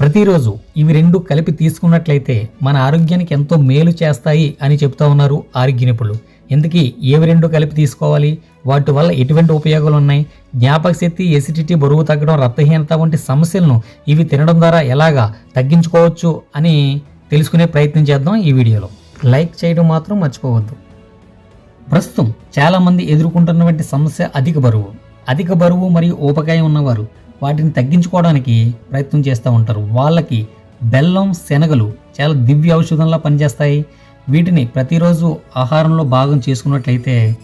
ప్రతిరోజు ఇవి రెండు కలిపి తీసుకున్నట్లయితే మన ఆరోగ్యానికి ఎంతో మేలు చేస్తాయి అని చెప్తా ఉన్నారు ఆరోగ్య నిపుణులు ఇందుకీ ఏవి రెండు కలిపి తీసుకోవాలి? వాటి వల్ల ఎటువంటి ఉపయోగాలు ఉన్నాయి? జ్ఞాపక శక్తి ఎసిడిటీ బరువు తగ్గడం రక్తహీనత వంటి సమస్యలను ఇవి తినడం ద్వారా ఎలాగా తగ్గించుకోవచ్చు అని తెలుసుకునే ప్రయత్నం చేద్దాం ఈ వీడియోలో. లైక్ చేయడం మాత్రం మర్చిపోవద్దు. ప్రస్తుతం చాలామంది ఎదుర్కొంటున్నటువంటి సమస్య అధిక బరువు. అధిక బరువు మరియు ఊపకాయం ఉన్నవారు వాటిని తగ్గించుకోవడానికి ప్రయత్నం చేస్తూ ఉంటారు. వాళ్ళకి బెల్లం శనగలు చాలా దివ్య ఔషధంలా పనిచేస్తాయి. వీటిని ప్రతిరోజు ఆహారంలో భాగం చేసుకున్నట్లయితే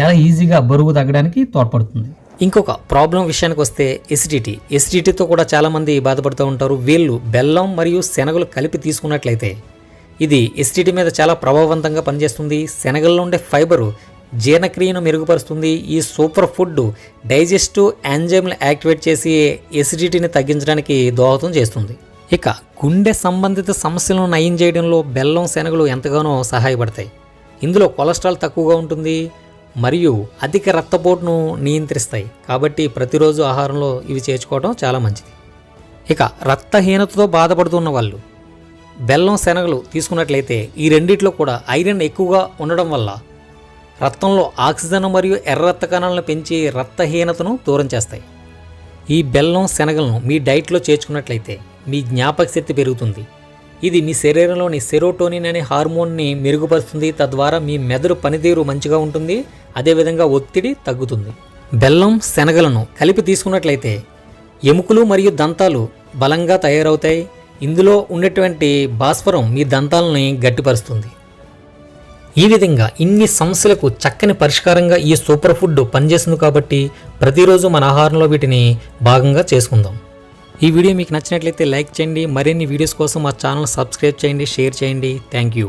చాలా ఈజీగా బరువు తగ్గడానికి తోడ్పడుతుంది. ఇంకొక ప్రాబ్లం విషయానికి వస్తే ఎసిడిటీ ఎసిడిటీతో కూడా చాలామంది బాధపడుతూ ఉంటారు. వీళ్ళు బెల్లం మరియు శనగలు కలిపి తీసుకున్నట్లయితే ఇది ఎసిడిటీ మీద చాలా ప్రభావవంతంగా పనిచేస్తుంది. శనగల్లో ఉండే ఫైబరు జీర్ణక్రియను మెరుగుపరుస్తుంది. ఈ సూపర్ ఫుడ్ డైజెస్టివ్ ఎంజైమ్లు యాక్టివేట్ చేసి ఎసిడిటీని తగ్గించడానికి దోహదం చేస్తుంది. ఇక గుండె సంబంధిత సమస్యలను నయం చేయడంలో బెల్లం శనగలు ఎంతగానో సహాయపడతాయి. ఇందులో కొలెస్ట్రాల్ తక్కువగా ఉంటుంది మరియు అధిక రక్తపోటును నియంత్రిస్తాయి. కాబట్టి ప్రతిరోజు ఆహారంలో ఇవి చేర్చుకోవడం చాలా మంచిది. ఇక రక్తహీనతతో బాధపడుతున్న వాళ్ళు బెల్లం శనగలు తీసుకున్నట్లయితే ఈ రెండిట్లో కూడా ఐరన్ ఎక్కువగా ఉండడం వల్ల రక్తంలో ఆక్సిజన్ మరియు ఎర్ర రక్త కణాలను పెంచి రక్తహీనతను దూరం చేస్తాయి. ఈ బెల్లం శనగలను మీ డైట్లో చేర్చుకున్నట్లయితే మీ జ్ఞాపక శక్తి పెరుగుతుంది. ఇది మీ శరీరంలోని సెరోటోనిన్ అనే హార్మోన్ని మెరుగుపరుస్తుంది. తద్వారా మీ మెదడు పనితీరు మంచిగా ఉంటుంది. అదేవిధంగా ఒత్తిడి తగ్గుతుంది. బెల్లం శనగలను కలిపి తీసుకున్నట్లయితే ఎముకలు మరియు దంతాలు బలంగా తయారవుతాయి. ఇందులో ఉన్నటువంటి భాస్వరం మీ దంతాలని గట్టిపరుస్తుంది. ఈ విధంగా ఇన్ని సమస్యలకు చక్కని పరిష్కారంగా ఈ సూపర్ ఫుడ్ పనిచేస్తుంది కాబట్టి ప్రతిరోజు మన ఆహారంలో వీటిని భాగంగా చేసుకుందాం. ఈ వీడియో మీకు నచ్చినట్లయితే లైక్ చేయండి మరిన్ని వీడియోస్ కోసం మా ఛానల్ సబ్స్క్రైబ్ చేయండి షేర్ చేయండి. Thank you.